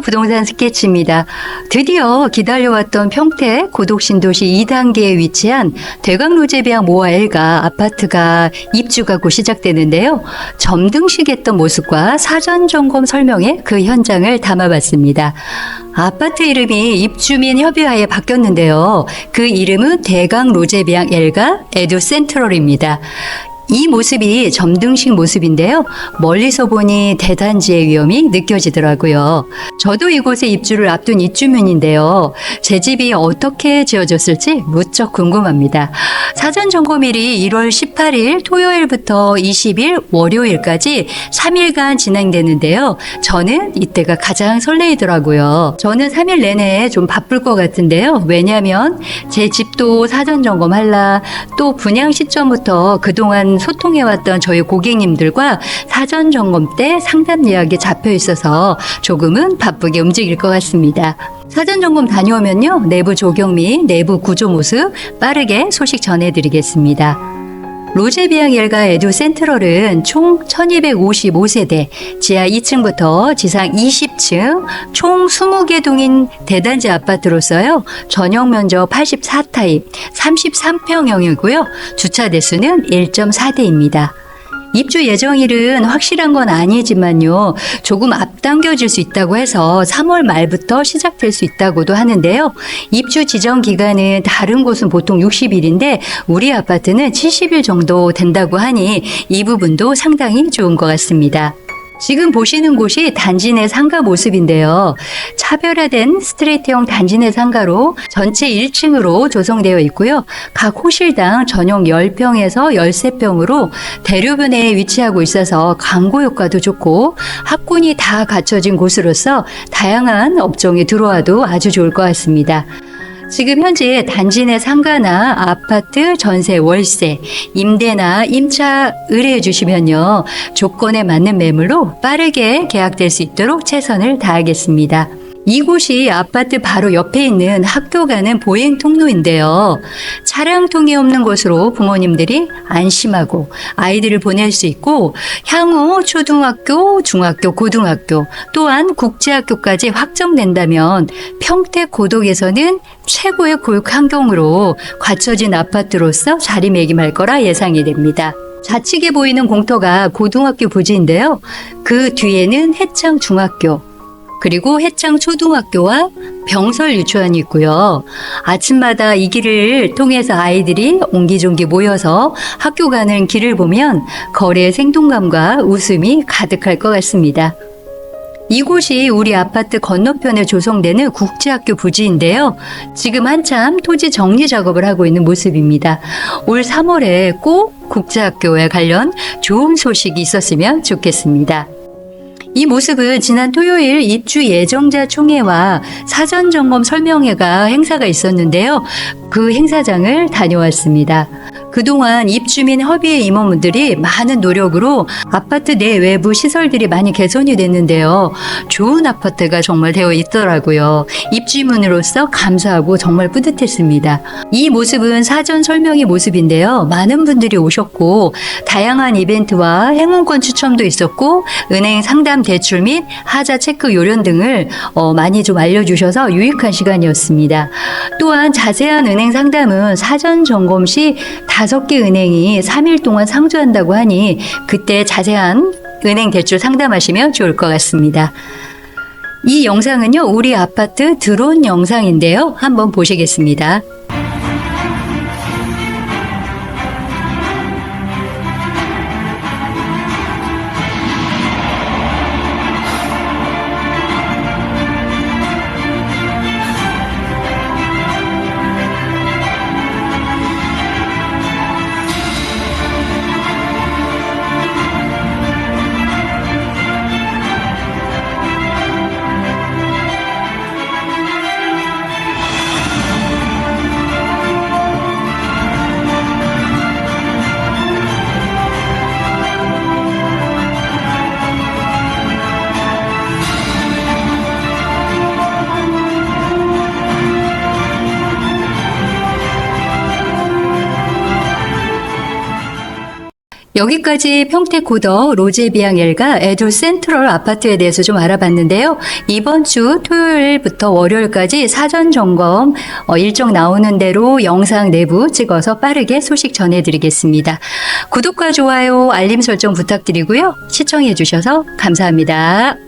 부동산 스케치입니다. 드디어 기다려왔던 평택 고독신도시 2단계에 위치한 대강로제비양 모아 엘가 아파트가 입주가 곧 시작되는데요. 점등식했던 모습과 사전 점검 설명에 그 현장을 담아봤습니다. 아파트 이름이 입주민 협의하에 바뀌었는데요. 그 이름은 대강 로제비앙 엘가 에듀 센트럴입니다. 이 모습이 점등식 모습인데요. 멀리서 보니 대단지의 위험이 느껴지더라고요. 저도 이곳에 입주를 앞둔 입주민인데요. 제 집이 어떻게 지어졌을지 무척 궁금합니다. 사전 점검일이 1월 18일 토요일부터 20일 월요일까지 3일간 진행되는데요. 저는 이때가 가장 설레이더라고요. 저는 3일 내내 좀 바쁠 것 같은데요. 왜냐하면 제 집도 사전 점검할라 또 분양 시점부터 그동안 소통해왔던 저희 고객님들과 사전 점검 때 상담 예약이 잡혀 있어서 조금은 바쁘게 움직일 것 같습니다. 사전 점검 다녀오면요. 내부 조경 및 내부 구조 모습 빠르게 소식 전해드리겠습니다. 로제비앙 엘가 에듀 센트럴은 총 1255세대, 지하 2층부터 지상 20층, 총 20개 동인 대단지 아파트로서요. 전용 면적 84타입, 33평형이고요. 주차 대수는 1.4대입니다. 입주 예정일은 확실한 건 아니지만요. 조금 앞당겨질 수 있다고 해서 3월 말부터 시작될 수 있다고도 하는데요. 입주 지정 기간은 다른 곳은 보통 60일인데 우리 아파트는 70일 정도 된다고 하니 이 부분도 상당히 좋은 것 같습니다. 지금 보시는 곳이 단지 내 상가 모습인데요. 차별화된 스트레이트형 단지 내 상가로 전체 1층으로 조성되어 있고요. 각 호실당 전용 10평에서 13평으로 대류변에 위치하고 있어서 광고 효과도 좋고 학군이 다 갖춰진 곳으로서 다양한 업종에 들어와도 아주 좋을 것 같습니다. 지금 현재 단지 내 상가나 아파트 전세 월세 임대나 임차 의뢰해 주시면요 조건에 맞는 매물로 빠르게 계약될 수 있도록 최선을 다하겠습니다. 이곳이 아파트 바로 옆에 있는 학교 가는 보행 통로인데요. 차량 통이 없는 곳으로 부모님들이 안심하고 아이들을 보낼 수 있고 향후 초등학교, 중학교, 고등학교 또한 국제학교까지 확정된다면 평택 고독에서는 최고의 교육 환경으로 갖춰진 아파트로서 자리매김할 거라 예상이 됩니다. 좌측에 보이는 공터가 고등학교 부지인데요. 그 뒤에는 해창 중학교, 그리고 해창 초등학교와 병설 유치원이 있고요. 아침마다 이 길을 통해서 아이들이 옹기종기 모여서 학교 가는 길을 보면 거리의 생동감과 웃음이 가득할 것 같습니다. 이곳이 우리 아파트 건너편에 조성되는 국제학교 부지인데요. 지금 한참 토지 정리 작업을 하고 있는 모습입니다. 올 3월에 꼭 국제학교에 관련 좋은 소식이 있었으면 좋겠습니다. 이 모습은 지난 토요일 입주 예정자 총회와 사전 점검 설명회가 행사가 있었는데요. 그 행사장을 다녀왔습니다. 그동안 입주민 협의회 임원분들이 많은 노력으로 아파트 내 외부 시설들이 많이 개선이 됐는데요. 좋은 아파트가 정말 되어 있더라고요. 입주민으로서 감사하고 정말 뿌듯했습니다. 이 모습은 사전 설명의 모습인데요. 많은 분들이 오셨고 다양한 이벤트와 행운권 추첨도 있었고 은행 상담 대출 및 하자 체크 요령 등을 어, 많이 좀 알려주셔서 유익한 시간이었습니다. 또한 자세한 은행 상담은 사전 점검 시 다섯 개 은행이 3일 동안 상주한다고 하니 그때 자세한 은행 대출 상담하시면 좋을 것 같습니다. 이 영상은요, 우리 아파트 드론 영상인데요. 한번 보시겠습니다. 여기까지 평택 고덕 로제비앙 엘가 에둘 센트럴 아파트에 대해서 좀 알아봤는데요. 이번 주 토요일부터 월요일까지 사전 점검 어, 일정 나오는 대로 영상 내부 찍어서 빠르게 소식 전해드리겠습니다. 구독과 좋아요, 알림 설정 부탁드리고요. 시청해 주셔서 감사합니다.